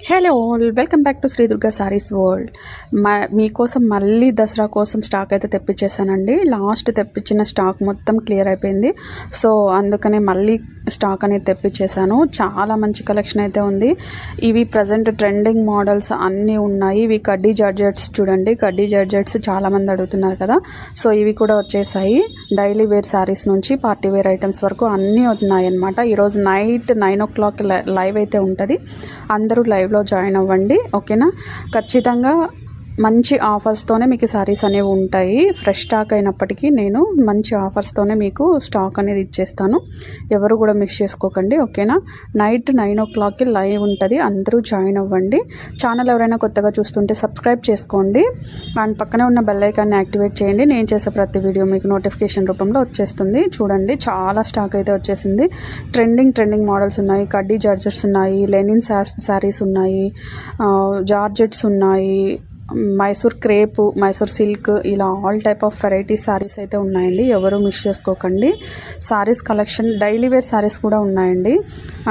Hello all welcome back to Shri Durga sarees world మా మీకోసం మళ్ళీ దసరా కోసం స్టాక్ అయితే తెప్పించేసానండి లాస్ట్ తెప్పించిన స్టాక్ మొత్తం క్లియర్ అయిపోయింది. సో అందుకనే మళ్ళీ స్టాక్ అనేది తెప్పించేసాను చాలా మంచి కలెక్షన్ అయితే ఉంది. ఇవి ప్రజెంట్ ట్రెండింగ్ మోడల్స్ అన్నీ ఉన్నాయి. ఇవి కడ్డీ జడ్జెట్స్ చూడండి. కడ్డీ జడ్జెట్స్ చాలామంది అడుగుతున్నారు కదా. సో ఇవి కూడా వచ్చేసాయి. డైలీ వేర్ శారీస్ నుంచి పార్టీ వేర్ ఐటమ్స్ వరకు అన్నీ ఉన్నాయన్నమాట. ఈరోజు night nine o'clock live అయితే ఉంటుంది. అందరూ లైవ్లో జాయిన్ అవ్వండి. ఓకేనా ఖచ్చితంగా మంచి ఆఫర్స్తోనే మీకు శారీస్ అనేవి ఉంటాయి. ఫ్రెష్ స్టాక్ అయినప్పటికీ నేను మంచి ఆఫర్స్తోనే మీకు స్టాక్ అనేది ఇచ్చేస్తాను. ఎవరు కూడా మిస్ చేసుకోకండి ఓకేనా నైట్ నైన్ ఓ క్లాక్కి లైవ్ ఉంటుంది. అందరూ జాయిన్ అవ్వండి. ఛానల్ ఎవరైనా కొత్తగా చూస్తుంటే సబ్స్క్రైబ్ చేసుకోండి. అండ్ పక్కనే ఉన్న బెల్ ఐకాన్ని యాక్టివేట్ చేయండి. నేను చేసే ప్రతి వీడియో మీకు నోటిఫికేషన్ రూపంలో వచ్చేస్తుంది. చూడండి చాలా స్టాక్ అయితే వచ్చేసింది. ట్రెండింగ్ ట్రెండింగ్ మోడల్స్ ఉన్నాయి. కడ్డీ జార్జెట్స్ ఉన్నాయి. లెనిన్ శారీస్ ఉన్నాయి. జార్జెట్స్ ఉన్నాయి. మైసూర్ క్రేప్ మైసూర్ సిల్క్ ఇలా all type of varieties sarees అయితే ఉన్నాయండి. ఎవరు మిస్ చేసుకోకండి. Sarees collection daily wear sarees కూడా ఉన్నాయండి.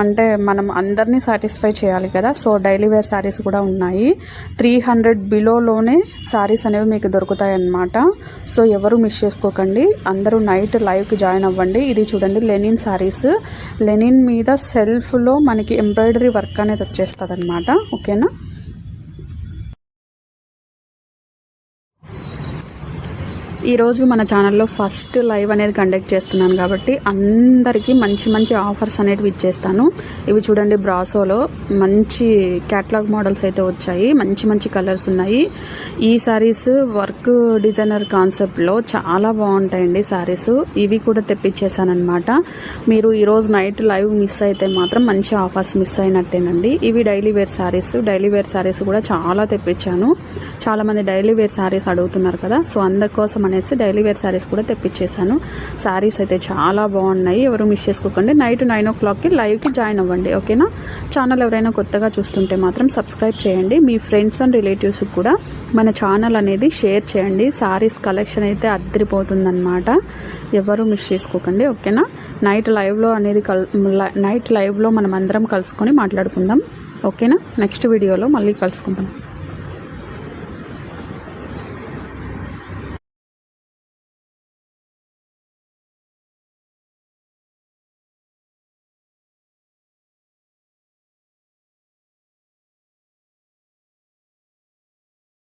అంటే మనం అందరినీ సాటిస్ఫై చేయాలి కదా. సో డైలీ వేర్ శారీస్ కూడా ఉన్నాయి. త్రీ హండ్రెడ్ బిలోలోనే శారీస్ అనేవి మీకు దొరుకుతాయి అన్నమాట సో ఎవరు మిస్ చేసుకోకండి. అందరూ నైట్ లైవ్కి జాయిన్ అవ్వండి. ఇది చూడండి లెనిన్ శారీస్ లెనిన్ మీద సెల్ఫ్లో మనకి ఎంబ్రాయిడరీ వర్క్ అనేది వచ్చేస్తుంది అనమాట ఓకేనా ఈరోజు మన ఛానల్లో ఫస్ట్ లైవ్ అనేది కండక్ట్ చేస్తున్నాను కాబట్టి అందరికీ మంచి మంచి ఆఫర్స్ అనేటివి ఇచ్చేస్తాను. ఇవి చూడండి బ్రాసోలో మంచి క్యాట్లాగ్ మోడల్స్ అయితే వచ్చాయి. మంచి మంచి కలర్స్ ఉన్నాయి. ఈ శారీస్ వర్క్ డిజైనర్ కాన్సెప్ట్లో చాలా బాగుంటాయండి శారీస్ ఇవి కూడా తెప్పించేశానమాట మీరు ఈరోజు నైట్ లైవ్ మిస్ అయితే మాత్రం మంచి ఆఫర్స్ మిస్ అయినట్టేనండి. ఇవి daily wear sarees daily wear sarees కూడా చాలా తెప్పించాను. చాలామంది డైలీ వేర్ శారీస్ అడుగుతున్నారు కదా. సో అందుకోసం అనేసి డైలీ వేర్ శారీస్ కూడా తెప్పించేశాను. శారీస్ అయితే చాలా బాగున్నాయి. ఎవరు మిస్ చేసుకోకండి. నైట్ నైన్ ఓ క్లాక్కి లైవ్కి జాయిన్ అవ్వండి ఓకేనా? ఛానల్ ఎవరైనా కొత్తగా చూస్తుంటే మాత్రం సబ్స్క్రైబ్ చేయండి. మీ ఫ్రెండ్స్ అండ్ రిలేటివ్స్కి కూడా మన ఛానల్ అనేది షేర్ చేయండి. శారీస్ కలెక్షన్ అయితే అద్దరిపోతుందన్నమాట. ఎవరు మిస్ చేసుకోకండి ఓకేనా? నైట్ లైవ్లో అనేది కల్ నైట్ లైవ్లో మనం అందరం కలుసుకొని మాట్లాడుకుందాం ఓకేనా? నెక్స్ట్ వీడియోలో మళ్ళీ కలుసుకుంటాం